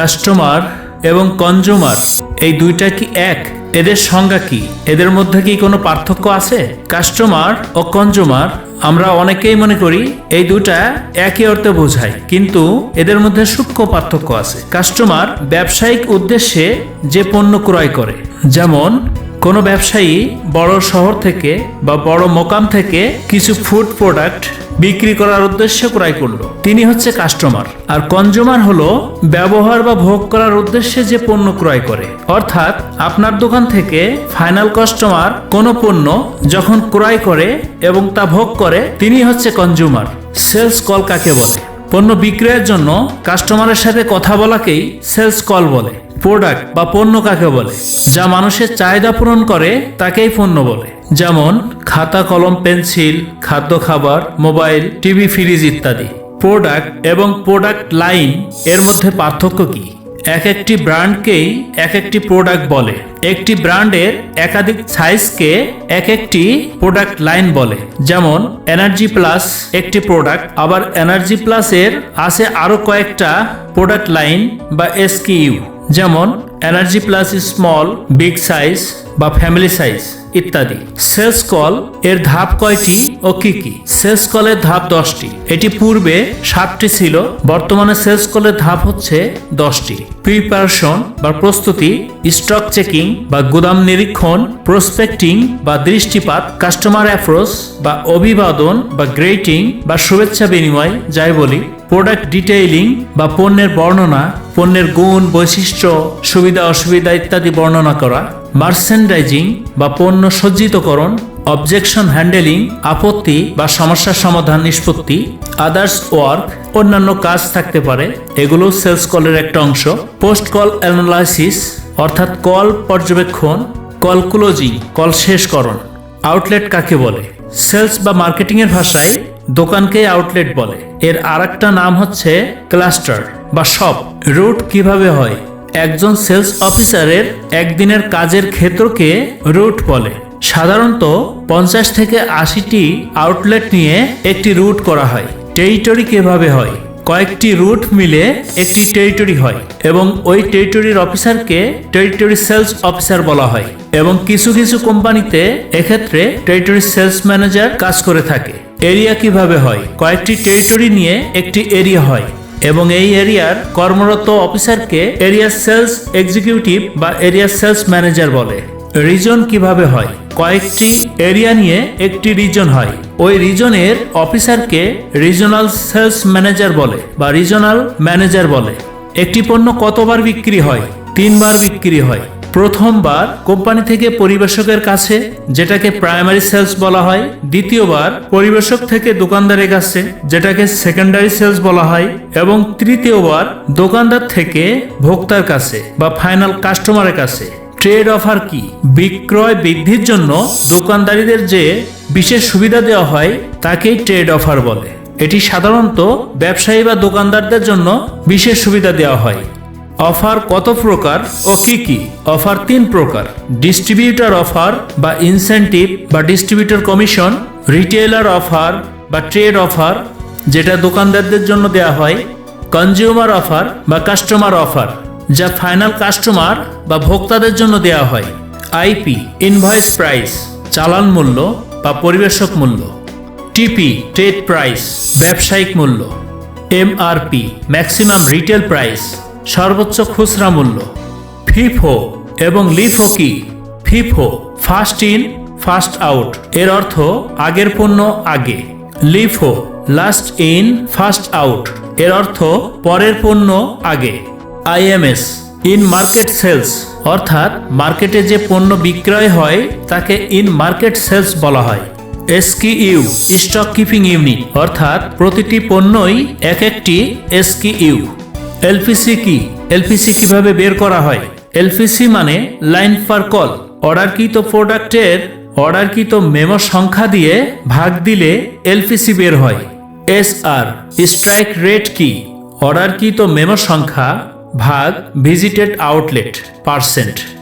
Customer এবং consumer এই দুইটা কি এক? এদের সংজ্ঞা কি? এদের মধ্যে কি কোনো পার্থক্য আছে? কাস্টমার ও কনজুমার আমরা অনেকেই মনে করি এই দুটা একই অর্থে বোঝায়, কিন্তু এদের মধ্যে সূক্ষ্ম পার্থক্য আছে। কাস্টমার ব্যবসায়িক উদ্দেশ্যে যে পণ্য ক্রয় করে, যেমন কোনো ব্যবসায়ী বড় শহর থেকে বা বড় মোকাম থেকে কিছু ফুড প্রোডাক্ট বিক্রি করার উদ্দেশ্যে ক্রয় করল। তিনি হচ্ছে কাস্টমার আর কনজুমার হলো ব্যবহার বা ভোগ করার উদ্দেশ্যে যে পণ্য ক্রয় করে। অর্থাৎ আপনার দোকান থেকে ফাইনাল কাস্টমার কোনো পণ্য যখন ক্রয় করে এবং তা ভোগ করে, তিনি হচ্ছে কনজুমার সেলস কল কাকে বলে? পণ্য বিক্রয়ের জন্য কাস্টমারের সাথে কথা বলাকেই সেলস কল বলে। প্রোডাক্ট বা পণ্য কাকে বলে? যা মানুষের চাহিদা পূরণ করে, তাকেই পণ্য বলে। যেমন খাতা, কলম, পেন্সিল, খাদ্য খাবার, মোবাইল, টিভি, ফ্রিজ ইত্যাদি। প্রোডাক্ট এবং প্রোডাক্ট লাইন এর মধ্যে পার্থক্য কি? এক একটি ব্র্যান্ডকেই এক একটি প্রোডাক্ট বলে। একটি ব্র্যান্ডের একাধিক সাইজকে এক একটি প্রোডাক্ট লাইন বলে। যেমন এনার্জি প্লাস একটি প্রোডাক্ট, আবার এনার্জি প্লাসের আছে আরও কয়েকটা প্রোডাক্ট লাইন বা এসকিইউ যেমন energy plus small big size বা ফ্যামিলি সাইজ ইত্যাদি। সেলস কল এর ধাপ কয়টি ও কি কি? সেলস কলের ধাপ দশটি। এটি পূর্বে সাতটি ছিল, বর্তমানে সেলস কলের ধাপ হচ্ছে দশটি। প্রিপারেশন বা প্রস্তুতি স্টক চেকিং বা গুদাম নিরীক্ষণ প্রসপেক্টিং বা দৃষ্টিপাত কাস্টমার অ্যাপ্রোচ বা অভিবাদন বা গ্রেটিং বা শুভেচ্ছা বিনিময়, যাই বলি প্রোডাক্ট ডিটেইলিং বা পণ্যের বর্ণনা পণ্যের গুণ, বৈশিষ্ট্য, সুবিধা, অসুবিধা ইত্যাদি বর্ণনা করা, মার্সেন্ডাইজিং বা পণ্য সজ্জিতকরণ, অবজেকশন হ্যান্ডেলিং, আপত্তি বা সমস্যার সমাধান নিষ্পত্তি, আদার্স ওয়ার্ক, অন্যান্য কাজ থাকতে পারে, এগুলো সেলস কলের একটা অংশ। পোস্ট কল অ্যানালাইসিস, অর্থাৎ কল পর্যবেক্ষণ, কল কল শেষকরণ। আউটলেট কাকে বলে? সেলস বা মার্কেটিংয়ের ভাষায় দোকানকে আউটলেট বলে। এর আর নাম হচ্ছে ক্লাস্টার বা শপ রুট কীভাবে হয়? একজন সেলস অফিসারের একদিনের কাজের ক্ষেত্রকে রুট বলে। সাধারণত পঞ্চাশ থেকে আশিটি আউটলেট নিয়ে একটি রুট করা হয়। টেরিটরি কীভাবে হয়? কয়েকটি রুট মিলে একটি টেরিটরি হয় এবং ওই টেরিটরির অফিসারকে টেরিটরি সেলস অফিসার বলা হয় এবং কিছু কিছু কোম্পানিতে এক্ষেত্রে টেরিটরি সেলস ম্যানেজার কাজ করে থাকে। এরিয়া কীভাবে হয়? কয়েকটি টেরিটরি নিয়ে একটি এরিয়া হয় এবং এই এরিয়ার কর্মরত অফিসারকে এরিয়া সেলস এক্সিকিউটিভ বা এরিয়া সেলস ম্যানেজার বলে। রিজন কীভাবে হয়? কয়েকটি এরিয়া নিয়ে একটি রিজন হয়। ওই রিজনের অফিসারকে রিজনাল সেলস ম্যানেজার বলে বা রিজনাল ম্যানেজার বলে। একটি পণ্য কতবার বিক্রি হয়? তিনবার বিক্রি হয়। প্রথমবার কোম্পানি থেকে পরিবেশকের কাছে, যেটাকে প্রাইমারি সেলস বলা হয়। দ্বিতীয়বার পরিবেশক থেকে দোকানদারের কাছে, যেটাকে সেকেন্ডারি সেলস বলা হয়। এবং তৃতীয়বার দোকানদার থেকে ভোক্তার কাছে বা ফাইনাল কাস্টমারের কাছে। ট্রেড অফার কি? বিক্রয় বৃদ্ধির জন্য দোকানদারিদের যে বিশেষ সুবিধা দেওয়া হয়, তাকেই ট্রেড অফার বলে। এটি সাধারণত ব্যবসায়ী বা দোকানদারদের জন্য বিশেষ সুবিধা দেওয়া হয়। অফার কত প্রকার ও কি কি? অফার তিন প্রকার। ডিস্ট্রিবিউটর অফার বা ইনসেন্টিভ বা ডিস্ট্রিবিউটর কমিশন, রিটেলার অফার বা ট্রেড অফার, যেটা দোকানদারদের জন্য দেওয়া হয়, কনজিউমার অফার বা কাস্টমার অফার। যা ফাইনাল কাস্টমার বা ভোক্তাদের জন্য দেওয়া হয়। আইপি ইনভয়েস প্রাইস চালান মূল্য বা পরিবেশক মূল্য। টিপি ট্রেড প্রাইস ব্যবসায়িক মূল্য। এমআরপি ম্যাক্সিমাম রিটেল প্রাইস সর্বোচ্চ খুচরা মূল্য। ফিফো এবং লিফো কি? FIFO first in first out এর অর্থ আগের পণ্য আগে। LIFO last in first out এর অর্থ পরের পণ্য আগে। আইএমএস ইন মার্কেট সেলস অর্থাৎ মার্কেটে যে পণ্য বিক্রয় হয়, তাকে ইন মার্কেট সেলস বলা হয়। এসকিইউ স্টক কিপিং ইউনিট অর্থাৎ প্রতিটি পণ্যই এক একটি এসকিইউ এলপিসি কি? এলপিসি কীভাবে বের করা হয়? এলপিসি মানে লাইন পার কল অর্ডারকৃত প্রোডাক্টের অর্ডারকৃত মেমো সংখ্যা দিয়ে ভাগ দিলে এলপিসি বের হয়। এস আর স্ট্রাইক রেট কি? অর্ডারকৃত মেমো সংখ্যা ভাগ ভিজিটেড আউটলেট পার্সেন্ট।